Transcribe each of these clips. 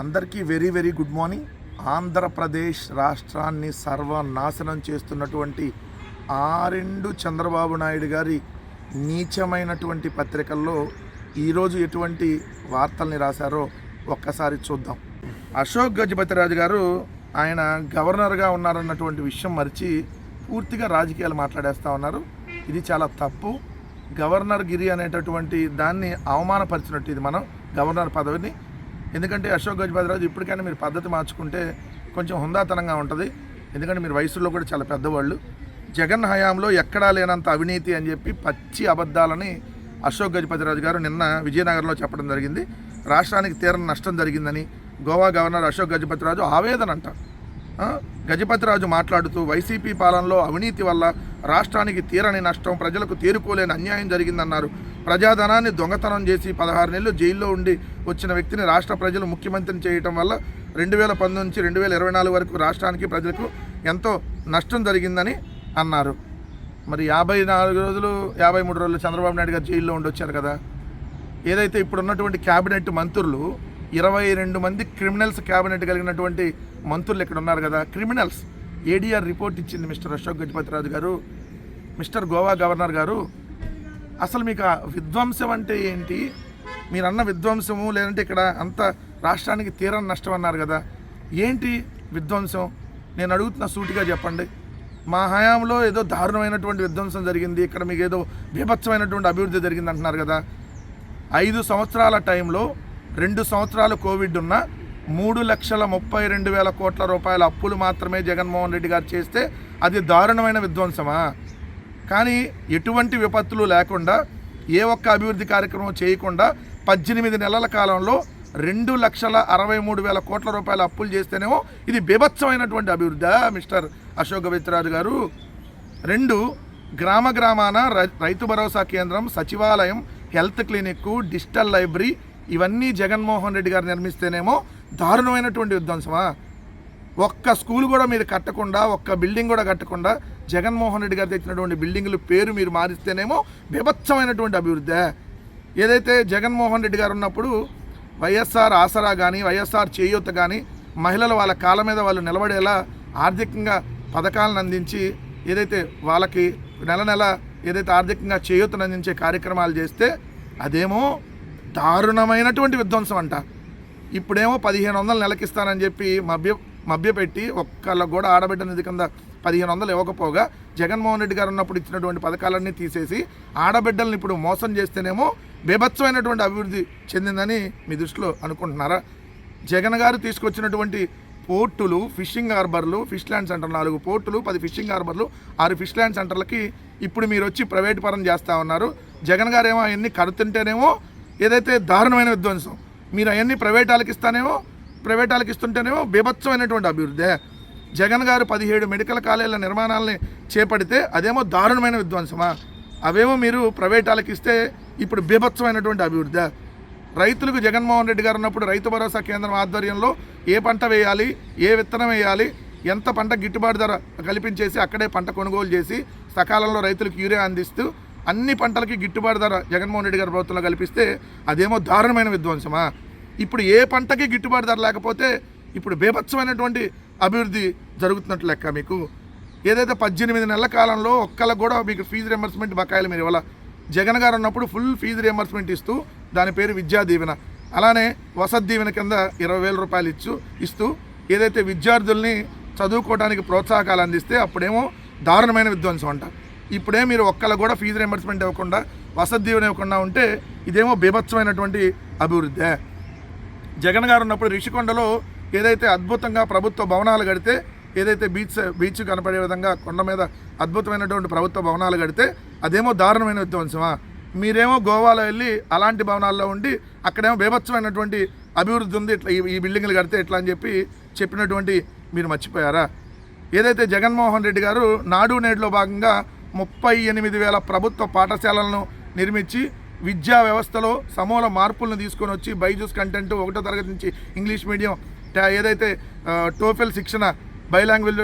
అందరికీ very very good morning. Andhra Pradesh రాష్ట్రాన్ని సర్వనాశనం చేస్తున్నటువంటి ఆరెండు చంద్రబాబు నాయుడు గారి నీచమైనటువంటి పత్రికల్లో ఈరోజు ఎటువంటి వార్తల్ని రాశారో ఒక్కసారి చూద్దాం. అశోక్ గజపతిరాజు గారు ఆయన గవర్నర్గా ఉన్నారన్నటువంటి విషయం మరిచి పూర్తిగా రాజకీయాలు మాట్లాడేస్తూ ఉన్నారు. ఇది చాలా తప్పు. గవర్నర్ గిరి అనేటటువంటి దాన్ని అవమానపరిచినట్టు ఇది మనం గవర్నర్ పదవిని ఎందుకంటే అశోక్ గజపతిరాజు ఇప్పటికైనా మీరు పద్ధతి మార్చుకుంటే కొంచెం హుందాతనంగా ఉంటుంది. ఎందుకంటే మీరు వయసులో కూడా చాలా పెద్దవాళ్ళు. జగన్ హయాంలో ఎక్కడా లేనంత అవినీతి అని చెప్పి పచ్చి అబద్ధాలని అశోక్ గజపతిరాజు గారు నిన్న విజయనగరంలో చెప్పడం జరిగింది. రాష్ట్రానికి తీరని నష్టం జరిగిందని గోవా గవర్నర్ అశోక్ గజపతిరాజు ఆవేదన అంట గజపతిరాజు మాట్లాడుతూ వైసీపీ పాలనలో అవినీతి వల్ల రాష్ట్రానికి తీరని నష్టం ప్రజలకు తీరుకోలేని అన్యాయం జరిగిందన్నారు. ప్రజాధనాన్ని దొంగతనం చేసి పదహారు నెలలు జైల్లో ఉండి వచ్చిన వ్యక్తిని రాష్ట్ర ప్రజలు ముఖ్యమంత్రిని చేయటం వల్ల రెండు వేల పంతొమ్మిది నుంచి రెండు వేల ఇరవై నాలుగు వరకు రాష్ట్రానికి ప్రజలకు ఎంతో నష్టం జరిగిందని అన్నారు. మరి యాభై నాలుగు రోజులు యాభై మూడు రోజులు చంద్రబాబు నాయుడు గారు జైల్లో ఉండొచ్చారు కదా. ఏదైతే ఇప్పుడున్నటువంటి క్యాబినెట్ మంత్రులు ఇరవై రెండు మంది క్రిమినల్స్ క్యాబినెట్ కలిగినటువంటి మంత్రులు ఇక్కడ ఉన్నారు కదా. క్రిమినల్స్. ఏడీఆర్ రిపోర్ట్ ఇచ్చింది మిస్టర్ అశోక్ గజపతిరాజు గారు మిస్టర్ గోవా గవర్నర్ గారు. అసలు మీకు ఆ విధ్వంసం అంటే ఏంటి? మీరు అన్న విధ్వంసము లేదంటే ఇక్కడ అంత రాష్ట్రానికి తీరని నష్టం అన్నారు కదా. ఏంటి విధ్వంసం? నేను అడుగుతున్న సూటిగా చెప్పండి. మా హయాంలో ఏదో దారుణమైనటువంటి విధ్వంసం జరిగింది. ఇక్కడ మీకు ఏదో బీభత్సమైనటువంటి అభివృద్ధి జరిగింది అంటున్నారు కదా. ఐదు సంవత్సరాల టైంలో రెండు సంవత్సరాలు కోవిడ్ ఉన్న మూడు లక్షల ముప్పై రెండు వేల కోట్ల రూపాయల అప్పులు మాత్రమే జగన్మోహన్ రెడ్డి గారు చేస్తే అది దారుణమైన విధ్వంసమా? కానీ ఎటువంటి విపత్తులు లేకుండా ఏ ఒక్క అభివృద్ధి కార్యక్రమం చేయకుండా పద్దెనిమిది నెలల కాలంలో రెండు లక్షల అరవై మూడు వేల కోట్ల రూపాయల అప్పులు చేస్తేనేమో ఇది బీభత్సమైనటువంటి అభివృద్ధి. మిస్టర్ అశోక్ గవిత్రాజు గారు. రెండు గ్రామ గ్రామాన రై- రైతు భరోసా కేంద్రం సచివాలయం హెల్త్ క్లినిక్ డిజిటల్ లైబ్రరీ ఇవన్నీ జగన్మోహన్ రెడ్డి గారు నిర్మిస్తేనేమో దారుణమైనటువంటి విధ్వంసమా ఒక్క స్కూల్ కూడా మీరు కట్టకుండా ఒక్క బిల్డింగ్ కూడా కట్టకుండా జగన్మోహన్ రెడ్డి గారు తెచ్చినటువంటి బిల్డింగుల పేరు మీరు మారిస్తేనేమో బీభత్సమైనటువంటి అభివృద్ధి. ఏదైతే జగన్మోహన్ రెడ్డి గారు ఉన్నప్పుడు వైఎస్ఆర్ ఆసరా కానీ వైఎస్ఆర్ చేయూత కానీ మహిళలు వాళ్ళ కాళ్ళ మీద వాళ్ళు నిలబడేలా ఆర్థికంగా పథకాలను అందించి ఏదైతే వాళ్ళకి నెల నెల ఏదైతే ఆర్థికంగా చేయూతను అందించే కార్యక్రమాలు చేస్తే అదేమో దారుణమైనటువంటి విధ్వంసం అంట. ఇప్పుడేమో పదిహేను వందలు నెలకిస్తానని చెప్పి మభ్య మభ్యపెట్టి ఒక్కళ్ళకు కూడా ఆడబిడ్డ నిధి కింద పదిహేను వందలు ఇవ్వకపోగా జగన్మోహన్ రెడ్డి గారు ఉన్నప్పుడు ఇచ్చినటువంటి పథకాలన్నీ తీసేసి ఆడబిడ్డల్ని ఇప్పుడు మోసం చేస్తేనేమో బీభత్సమైనటువంటి అభివృద్ధి చెందిందని మీ దృష్టిలో అనుకుంటున్నారా? జగన్ గారు తీసుకొచ్చినటువంటి పోర్టులు ఫిషింగ్ హార్బర్లు ఫిష్ ల్యాండ్ సెంటర్ నాలుగు పోర్టులు పది ఫిషింగ్ హార్బర్లు ఆరు ఫిష్ ల్యాండ్ సెంటర్లకి ఇప్పుడు మీరు వచ్చి ప్రైవేట్ పరం చేస్తూ ఉన్నారు. జగన్ గారు ఏమో అవన్నీ కడుతుంటేనేమో ఏదైతే దారుణమైన విధ్వంసం మీరు అవన్నీ ప్రైవేట్ వాళ్ళకి ఇస్తానేమో ప్రైవేట్ వాళ్ళకి ఇస్తుంటేనేమో బీభత్సమైనటువంటి అభివృద్ధి. జగన్ గారు పదిహేడు మెడికల్ కాలేజీల నిర్మాణాలని చేపడితే అదేమో దారుణమైన విధ్వంసమా? అవేమో మీరు ప్రైవేట్ వాళ్ళకి ఇస్తే ఇప్పుడు బీభత్సమైనటువంటి అభివృద్ధి. రైతులకు జగన్మోహన్ రెడ్డి గారు ఉన్నప్పుడు రైతు భరోసా కేంద్రం ఆధ్వర్యంలో ఏ పంట వేయాలి ఏ విత్తనం వేయాలి ఎంత పంట గిట్టుబాటు ధర కల్పించేసి అక్కడే పంట కొనుగోలు చేసి సకాలంలో రైతులకు యూరియా అందిస్తూ అన్ని పంటలకి గిట్టుబాటు ధర జగన్మోహన్ రెడ్డి గారి ప్రభుత్వంలో కల్పిస్తే అదేమో దారుణమైన విధ్వంసమా? ఇప్పుడు ఏ పంటకి గిట్టుబాటు ధర లేకపోతే ఇప్పుడు బేభత్సమైనటువంటి అభివృద్ధి జరుగుతున్నట్లు లెక్క మీకు? ఏదైతే పద్దెనిమిది నెలల కాలంలో ఒక్కళ్ళకు కూడా మీకు ఫీజు రియంబర్స్మెంట్ బకాయిలు మీరు ఇవ్వాల? జగన్ గారు ఉన్నప్పుడు ఫుల్ ఫీజు రియంబర్స్మెంట్ ఇస్తూ దాని పేరు విద్యా దీవెన. అలానే వసతి దీవెన కింద ఇరవై వేల రూపాయలు ఇచ్చు ఇస్తూ ఏదైతే విద్యార్థుల్ని చదువుకోవడానికి ప్రోత్సాహకాలు అందిస్తే అప్పుడేమో దారుణమైన విధ్వంసం అంట. ఇప్పుడే మీరు ఒక్కళ్ళ కూడా ఫీజు రియంబర్స్మెంట్ ఇవ్వకుండా వసతి దీవెన ఇవ్వకుండా ఉంటే ఇదేమో బీభత్సమైనటువంటి అభివృద్ధి. జగన్ గారు ఉన్నప్పుడు రిషికొండలో ఏదైతే అద్భుతంగా ప్రభుత్వ భవనాలు కడితే ఏదైతే బీచ్ బీచ్ కనపడే విధంగా కొండ మీద అద్భుతమైనటువంటి ప్రభుత్వ భవనాలు కడితే అదేమో దారుణమైన విధ్వంసమా మీరేమో గోవాలో వెళ్ళి అలాంటి భవనాల్లో ఉండి అక్కడేమో బీభత్సమైనటువంటి అభివృద్ధి ఉంది ఇట్లా ఈ- ఈ బిల్డింగ్లు కడితే ఇట్లా అని చెప్పి చెప్పినటువంటి మీరు మర్చిపోయారా? ఏదైతే జగన్మోహన్ రెడ్డి గారు నాడు నేడులో భాగంగా ముప్పై ఎనిమిది వేల ప్రభుత్వ పాఠశాలలను నిర్మించి విద్యా వ్యవస్థలో సమూల మార్పులను తీసుకొని వచ్చి బైజూస్ కంటెంట్ ఒకటో తరగతి నుంచి ఇంగ్లీష్ మీడియం టా- ఏదైతే టోఫెల్ శిక్షణ by language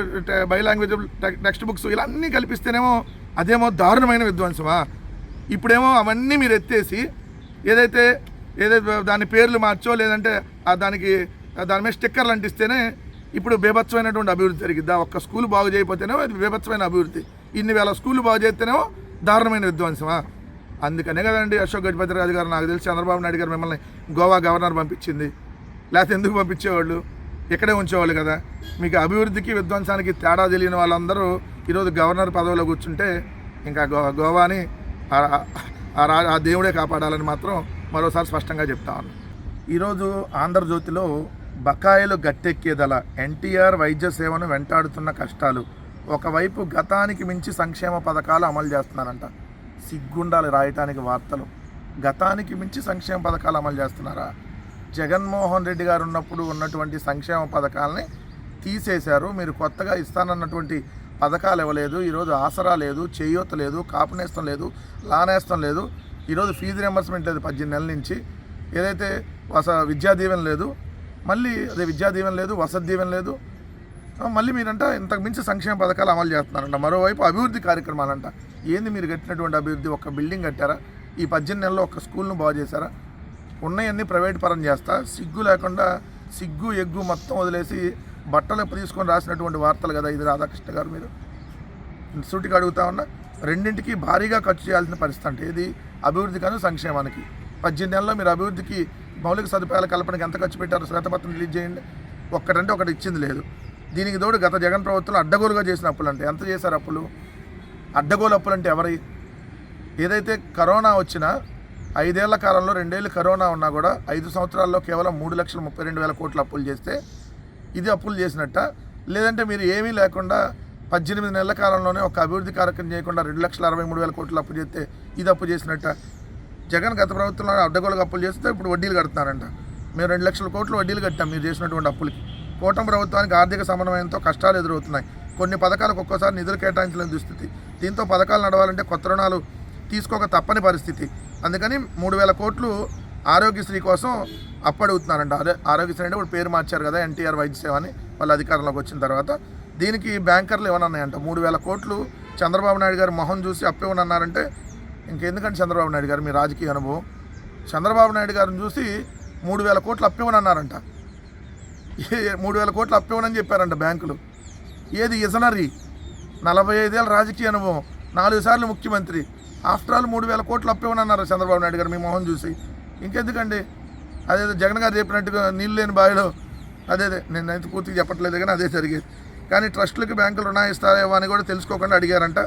by language text books ఇలా అన్నీ కల్పిస్తేనేమో అదేమో దారుణమైన విధ్వంసమా? ఇప్పుడేమో అవన్నీ మీరు ఎత్తేసి ఏదైతే ఏదైతే దాని పేర్లు మార్చో లేదంటే ఆ దానికి దాని మీద స్టిక్కర్లు అంటిస్తేనే ఇప్పుడు బీభత్సమైనటువంటి అభివృద్ధి జరిగిద్దా? ఒక్క స్కూల్ బాగు చేయకపోతేనే అది బీభత్సమైన అభివృద్ధి. ఇన్ని వేల స్కూళ్ళు బాగు చేస్తేనేమో దారుణమైన విధ్వంసమా? అందుకనే కదండి అశోక్ గజపతి రాజు గారు నాకు తెలిసి చంద్రబాబు నాయుడు గారు మిమ్మల్ని గోవా గవర్నర్ పంపించింది. లేకపోతే ఎందుకు పంపించేవాళ్ళు? ఇక్కడే ఉంచేవాళ్ళు కదా. మీకు అభివృద్ధికి విధ్వంసానికి తేడా తెలియని వాళ్ళందరూ ఈరోజు గవర్నర్ పదవిలో కూర్చుంటే ఇంకా గో గోవాని ఆ- రా ఆ దేవుడే కాపాడాలని మాత్రం మరోసారి స్పష్టంగా చెప్తాను ఈరోజు ఆంధ్రజ్యోతిలో బకాయిలు గట్టెక్కేదల ఎన్టీఆర్ వైద్య సేవను వెంటాడుతున్న కష్టాలు ఒకవైపు గతానికి మించి సంక్షేమ పథకాలు అమలు చేస్తున్నారంట. సిగ్గుండాలి రాయటానికి వార్తలు. గతానికి మించి సంక్షేమ పథకాలు అమలు చేస్తున్నారా? జగన్మోహన్ రెడ్డి గారు ఉన్నప్పుడు ఉన్నటువంటి సంక్షేమ పథకాలని తీసేశారు. మీరు కొత్తగా ఇస్తానన్నటువంటి పథకాలు ఇవ్వలేదు. ఈరోజు ఆసరా లేదు చేయూత లేదు కాపునేస్తం లేదు లానేస్తం లేదు. ఈరోజు ఫీజు రియంబర్స్మెంట్ లేదు పద్దెనిమిది నెలల నుంచి. ఏదైతే వస విద్యా దీవెన లేదు మళ్ళీ అదే విద్యా దీవెన లేదు వసతి దీవెన లేదు మళ్ళీ మీరంట ఇంతకు మించి సంక్షేమ పథకాలు అమలు చేస్తున్నారంట. మరోవైపు అభివృద్ధి కార్యక్రమాలంట. ఏంది మీరు కట్టినటువంటి అభివృద్ధి? ఒక బిల్డింగ్ కట్టారా? ఈ పద్దెనిమిది నెలల్లో ఒక స్కూల్ను బాగు చేశారా? ఉన్నాయన్నీ ప్రైవేట్ పరం చేస్తా. సిగ్గు లేకుండా సిగ్గు ఎగ్గు మొత్తం వదిలేసి బట్టలు తీసుకొని రాసినటువంటి వార్తలు కదా ఇది రాధాకృష్ణ గారు మీరు సూటికి అడుగుతా ఉన్నా రెండింటికి భారీగా ఖర్చు చేయాల్సిన పరిస్థితి అంటే ఇది అభివృద్ధి కానీ సంక్షేమానికి. పద్దెనిమిది నెలల్లో మీరు అభివృద్ధికి మౌలిక సదుపాయాల కల్పనకి ఎంత ఖర్చు పెట్టారో శ్వేతపత్రం రిలీజ్ చేయండి. ఒక్కటంటే ఒకటి ఇచ్చింది లేదు. దీనికి తోడు గత జగన్ ప్రభుత్వంలో అడ్డగోలుగా చేసిన అప్పులు అంటే ఎంత చేశారు అప్పులు? అడ్డగోలు అప్పులు అంటే ఎవరి? ఏదైతే కరోనా వచ్చినా ఐదేళ్ళ కాలంలో రెండేళ్ళు కరోనా ఉన్నా కూడా ఐదు సంవత్సరాల్లో కేవలం మూడు లక్షల ముప్పై రెండు వేల కోట్లు అప్పులు చేస్తే ఇది అప్పులు చేసినట్ట? లేదంటే మీరు ఏమీ లేకుండా పద్దెనిమిది నెలల కాలంలోనే ఒక అభివృద్ధి కార్యక్రమం చేయకుండా రెండు లక్షల అరవై మూడు వేల కోట్లు అప్పు చేస్తే ఇది అప్పు చేసినట్ట? జగన్ గత ప్రభుత్వంలో అడ్డగోలుగా అప్పులు చేస్తే ఇప్పుడు వడ్డీలు కడుతున్నారంట. మేము రెండు లక్షల కోట్లు వడ్డీలు కట్టాం మీరు చేసినటువంటి అప్పులకి. కూటమి ప్రభుత్వానికి ఆర్థిక సమన్వయంతో కష్టాలు ఎదురవుతున్నాయి. కొన్ని పథకాలకు ఒక్కోసారి నిధులు కేటాయించలేని దుస్థితి. దీంతో పథకాలు నడవాలంటే కొత్త రుణాలు తీసుకోక తప్పని పరిస్థితి. అందుకని మూడు వేల కోట్లు ఆరోగ్యశ్రీ కోసం అప్పడుగుతున్నారంట. అదే ఆరోగ్యశ్రీ అంటే ఇప్పుడు పేరు మార్చారు కదా ఎన్టీఆర్ వైద్య సేవ అని. వాళ్ళ అధికారంలోకి వచ్చిన తర్వాత దీనికి బ్యాంకర్లు ఏమన్నాయంట మూడు వేల కోట్లు చంద్రబాబు నాయుడు గారు మొహం చూసి అప్పేమన్నారంటే ఇంకెందుకంటే చంద్రబాబు నాయుడు గారు మీ రాజకీయ అనుభవం? చంద్రబాబు నాయుడు గారిని చూసి మూడు వేల కోట్లు అప్పే ఉన్నారంట మూడు వేల కోట్లు అప్పివ్వనని చెప్పారంట బ్యాంకులు. ఏది ఇసనరి నలభై ఐదేళ్ళ రాజకీయ అనుభవం. నాలుగు సార్లు ముఖ్యమంత్రి. ఆఫ్టర్ ఆల్ మూడు వేల కోట్లు అప్పివ్వనన్నారు చంద్రబాబు నాయుడు గారు మీ మొహం చూసి. ఇంకెందుకండి? అదే జగన్ గారు చెప్పినట్టుగా నీళ్ళు లేని బావిలో అదే అదే నేను అయితే పూర్తిగా చెప్పట్లేదు కానీ అదే జరిగేది. కానీ ట్రస్టులకి బ్యాంకులు రుణం ఇస్తారేమో అని కూడా తెలుసుకోకుండా అడిగారంట.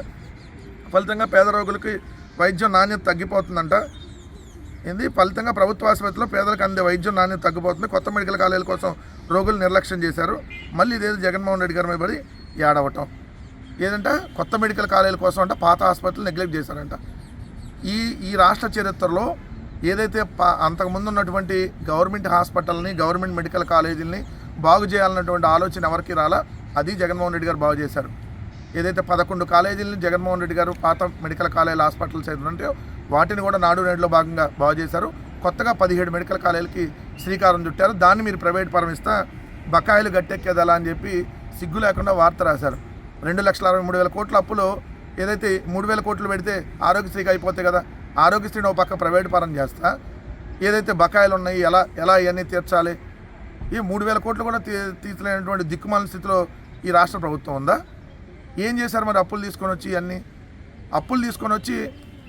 ఫలితంగా పేద రోగులకి వైద్యం నాణ్యత తగ్గిపోతుందంట. ఏంది? ఫలితంగా ప్రభుత్వ ఆసుపత్రిలో పేదలకు అందే వైద్యం నాణ్యత తగ్గిపోతుంది. కొత్త మెడికల్ కాలేజీల కోసం రోగులు నిర్లక్ష్యం చేశారు. మళ్ళీ ఇదేదో జగన్మోహన్ రెడ్డి గారి మీద పడి ఏడవటం. ఏదంటే? కొత్త మెడికల్ కాలేజీల కోసం అంట పాత ఆసుపత్రులు నెగ్లెక్ట్ చేశారంట. ఈ ఈ రాష్ట్ర చరిత్రలో ఏదైతే అంతకుముందు ఉన్నటువంటి గవర్నమెంట్ హాస్పిటల్ని గవర్నమెంట్ మెడికల్ కాలేజీలని బాగు చేయాలన్నటువంటి ఆలోచన ఎవరికి రాలా? అది జగన్మోహన్ రెడ్డి గారు బాగు చేశారు. ఏదైతే పదకొండు కాలేజీలను జగన్మోహన్ రెడ్డి గారు పాత మెడికల్ కాలేజ్ హాస్పిటల్స్ ఏదంటే వాటిని కూడా నాడు నేడులో భాగంగా బాగు చేశారు. కొత్తగా పదిహేడు మెడికల్ కాలేజీలకి శ్రీకారం చుట్టారు. దాన్ని మీరు ప్రైవేట్ పరమిస్తా బకాయిలు గట్టెక్కేదలా అని చెప్పి సిగ్గు లేకుండా వార్త రాశారు. రెండు లక్షల అరవై మూడు వేల కోట్ల అప్పులు ఏదైతే మూడు వేల కోట్లు పెడితే ఆరోగ్యశ్రీకి అయిపోతాయి కదా ఆరోగ్యశ్రీని ఒక పక్క ప్రైవేట్ పరం చేస్తా. ఏదైతే బకాయిలు ఉన్నాయి ఎలా ఎలా ఇవన్నీ తీర్చాలి? ఈ మూడు వేల కోట్లు కూడా తీ తీర్చలేనటువంటి దిక్కుమాలిన స్థితిలో ఈ రాష్ట్ర ప్రభుత్వం ఉందా? ఏం చేశారు మరి అప్పులు తీసుకొని వచ్చి ఇవన్నీ? అప్పులు తీసుకొని వచ్చి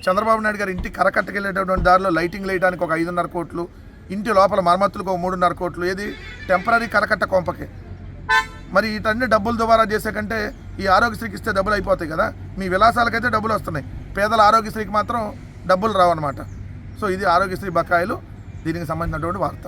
చంద్రబాబు నాయుడు గారు ఇంటి కరకట్టకెళ్ళేటటువంటి దారిలో లైటింగ్ వేయడానికి ఒక ఐదున్నర కోట్లు ఇంటి లోపల మరమ్మతులకు ఒక మూడున్నర కోట్లు ఏది? టెంపరీ కరకట్ట కొంపకి. మరి వీటన్ని డబ్బులు దుబారా చేసే కంటే ఈ ఆరోగ్యశ్రీకి ఇస్తే డబ్బులు అయిపోతాయి కదా? మీ విలాసాలకైతే డబ్బులు వస్తున్నాయి. పేదల ఆరోగ్యశ్రీకి మాత్రం డబ్బులు రావన్నమాట. సో ఇది ఆరోగ్యశ్రీ బకాయిలు దీనికి సంబంధించినటువంటి వార్త.